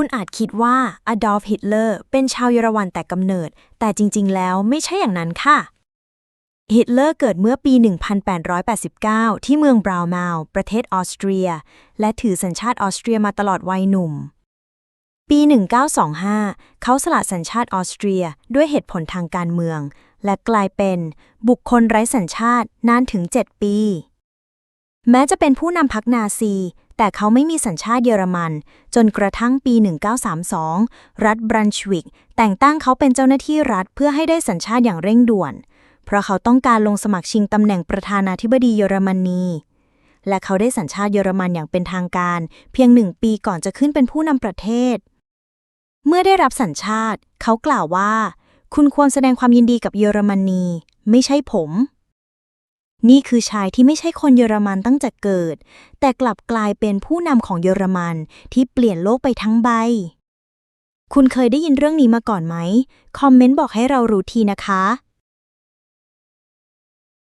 คุณอาจคิดว่าอดอล์ฟฮิตเลอร์เป็นชาวเยอรมันแต่กำเนิด แต่จริง ๆ แล้วไม่ใช่อย่างนั้นค่ะ ฮิตเลอร์เกิดเมื่อปี 1889 ที่เมืองบราวน์มาวประเทศออสเตรีย และถือสัญชาติออสเตรียมาตลอดวัยหนุ่ม ปี 1925 เขาสละสัญชาติออสเตรียด้วยเหตุผลทางการเมือง และกลายเป็นบุคคลไร้สัญชาตินานถึง 7 ปี แม้จะเป็นผู้นำพรรคนาซี แต่เขาไม่มีสัญชาติเยอรมัน จนกระทั่งปี 1932 รัฐบรันชวิก แต่งตั้งเขาเป็นเจ้าหน้าที่รัฐเพื่อให้ได้สัญชาติอย่างเร่งด่วน เพราะเขาต้องการลงสมัครชิงตำแหน่งประธานาธิบดีเยอรมนี และเขาได้สัญชาติเยอรมันอย่างเป็นทางการ เพียงหนึ่งปีก่อนจะขึ้นเป็นผู้นำประเทศ เมื่อได้รับสัญชาติ เขากล่าวว่า คุณควรแสดงความยินดีกับเยอรมนี ไม่ใช่ผม นี่คือชายที่ไม่ใช่คนเยอรมันตั้งแต่เกิด แต่กลับกลายเป็นผู้นำของเยอรมันที่เปลี่ยนโลกไปทั้งใบ คุณเคยได้ยินเรื่องนี้มาก่อนไหม คอมเมนต์บอกให้เรารู้ทีนะคะ